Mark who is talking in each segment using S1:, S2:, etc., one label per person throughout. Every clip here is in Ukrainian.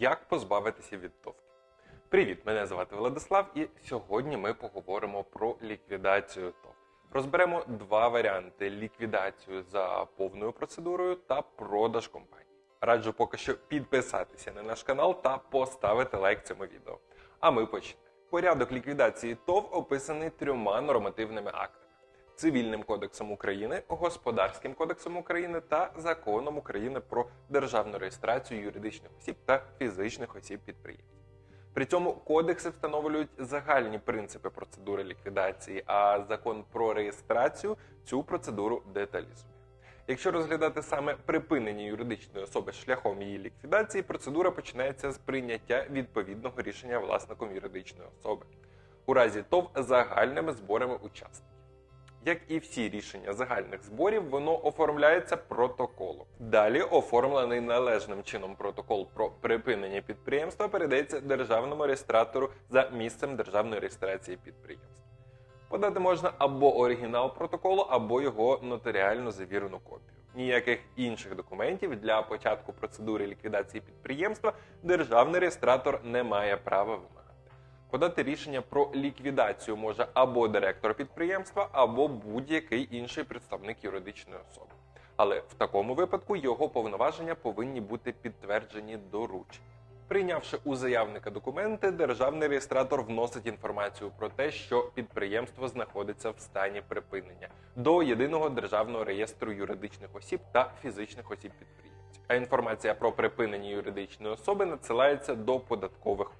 S1: Як позбавитися від товки? Привіт, мене звати Владислав, і сьогодні ми поговоримо про ліквідацію ТОВ. Розберемо два варіанти: ліквідацію за повною процедурою та продаж компанії. Раджу поки що підписатися на наш канал та поставити лайк цьому відео. А ми почнемо. Порядок ліквідації ТОВ описаний трьома нормативними актами: Цивільним кодексом України, Господарським кодексом України та Законом України про державну реєстрацію юридичних осіб та фізичних осіб підприємств. При цьому кодекси встановлюють загальні принципи процедури ліквідації, а закон про реєстрацію цю процедуру деталізує. Якщо розглядати саме припинення юридичної особи шляхом її ліквідації, процедура починається з прийняття відповідного рішення власником юридичної особи у разі ТОВ загальними зборами учасників. Як і всі рішення загальних зборів, воно оформляється протоколом. Далі оформлений належним чином протокол про припинення підприємства передається державному реєстратору за місцем державної реєстрації підприємства. Подати можна або оригінал протоколу, або його нотаріально завірену копію. Ніяких інших документів для початку процедури ліквідації підприємства державний реєстратор не має права вимагати. Подати рішення про ліквідацію може або директор підприємства, або будь-який інший представник юридичної особи. Але в такому випадку його повноваження повинні бути підтверджені дорученням. Прийнявши у заявника документи, державний реєстратор вносить інформацію про те, що підприємство знаходиться в стані припинення до єдиного державного реєстру юридичних осіб та фізичних осіб підприємців. А інформація про припинення юридичної особи надсилається до податкових.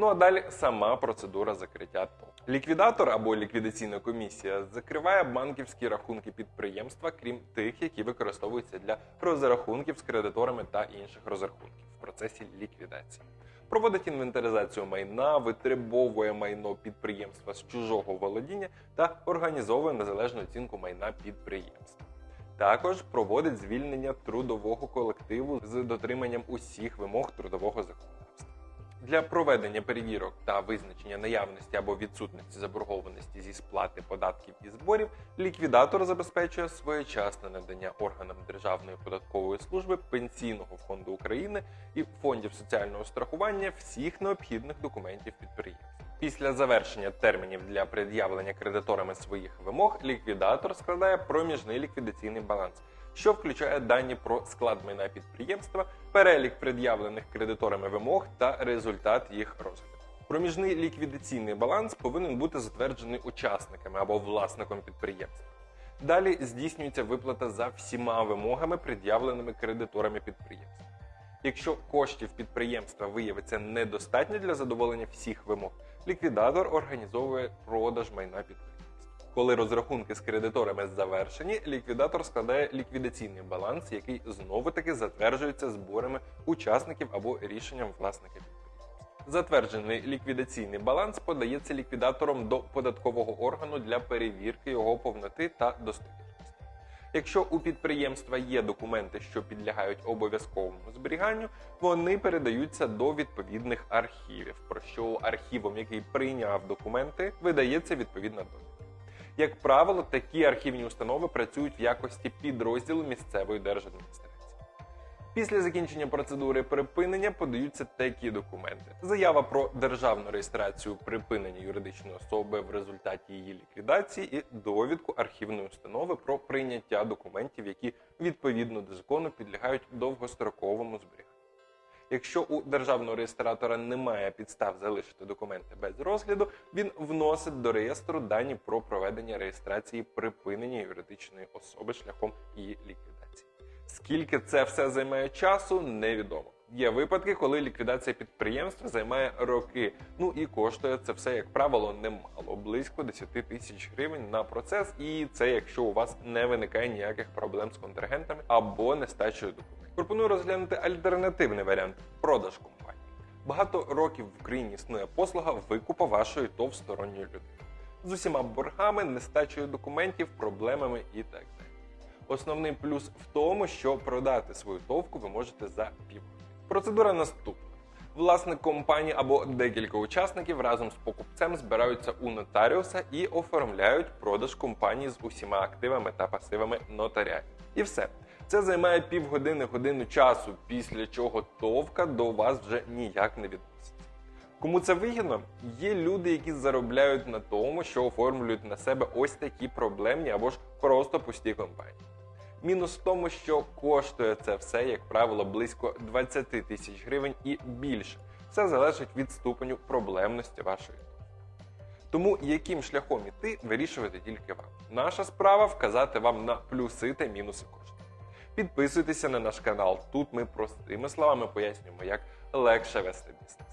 S1: Ну а далі сама процедура закриття ТОВ. Ліквідатор або ліквідаційна комісія закриває банківські рахунки підприємства, крім тих, які використовуються для розрахунків з кредиторами та інших розрахунків в процесі ліквідації. Проводить інвентаризацію майна, витребовує майно підприємства з чужого володіння та організовує незалежну оцінку майна підприємства. Також проводить звільнення трудового колективу з дотриманням усіх вимог трудового законодавства. Для проведення перевірок та визначення наявності або відсутності заборгованості зі сплати податків і зборів ліквідатор забезпечує своєчасне надання органам Державної податкової служби, Пенсійного фонду України і фондів соціального страхування всіх необхідних документів підприємств. Після завершення термінів для пред'явлення кредиторами своїх вимог ліквідатор складає проміжний ліквідаційний баланс що включає дані про склад майна підприємства, перелік пред'явлених кредиторами вимог та результат їх розгляду. Проміжний ліквідаційний баланс повинен бути затверджений учасниками або власником підприємства. Далі здійснюється виплата за всіма вимогами, пред'явленими кредиторами підприємства. Якщо коштів підприємства виявиться недостатньо для задоволення всіх вимог, ліквідатор організовує продаж майна підприємства. Коли розрахунки з кредиторами завершені, ліквідатор складає ліквідаційний баланс, який знову таки затверджується зборами учасників або рішенням власника підприємства. Затверджений ліквідаційний баланс подається ліквідатором до податкового органу для перевірки його повноти та достовірності. Якщо у підприємства є документи, що підлягають обов'язковому зберіганню, вони передаються до відповідних архівів, про що архівом, який прийняв документи, видається відповідна довідка. Як правило, такі архівні установи працюють в якості підрозділу місцевої держадміністрації. Після закінчення процедури припинення подаються такі документи: заява про державну реєстрацію припинення юридичної особи в результаті її ліквідації і довідку архівної установи про прийняття документів, які відповідно до закону підлягають довгостроковому зберіганню. Якщо у державного реєстратора немає підстав залишити документи без розгляду, він вносить до реєстру дані про проведення реєстрації припинення юридичної особи шляхом її ліквідації. Скільки це все займає часу, невідомо. Є випадки, коли ліквідація підприємства займає роки. Ну і коштує це все, як правило, немало, близько 10 тисяч гривень на процес. І це якщо у вас не виникає ніяких проблем з контрагентами або нестачею документів. Пропоную розглянути альтернативний варіант продаж компанії. Багато років в Україні існує послуга викупа вашої ТОВ сторонньої людини з усіма боргами, нестачею документів, проблемами і так далі. Основний плюс в тому, що продати свою товку ви можете за пів. Процедура наступна. Власник компанії або декілька учасників разом з покупцем збираються у нотаріуса і оформляють продаж компанії з усіма активами та пасивами нотаріальні. І все. Це займає півгодини годину часу, після чого товка до вас вже ніяк не відноситься. Кому це вигідно? Є люди, які заробляють на тому, що оформлюють на себе ось такі проблемні або ж просто пусті компанії. Мінус в тому, що коштує це все, як правило, близько 20 тисяч гривень і більше. Все залежить від ступеню проблемності вашої. Тому яким шляхом іти, вирішувати тільки вам. Наша справа вказати вам на плюси та мінуси коштів. Підписуйтеся на наш канал. Тут ми простими словами пояснюємо, як легше вести бізнес.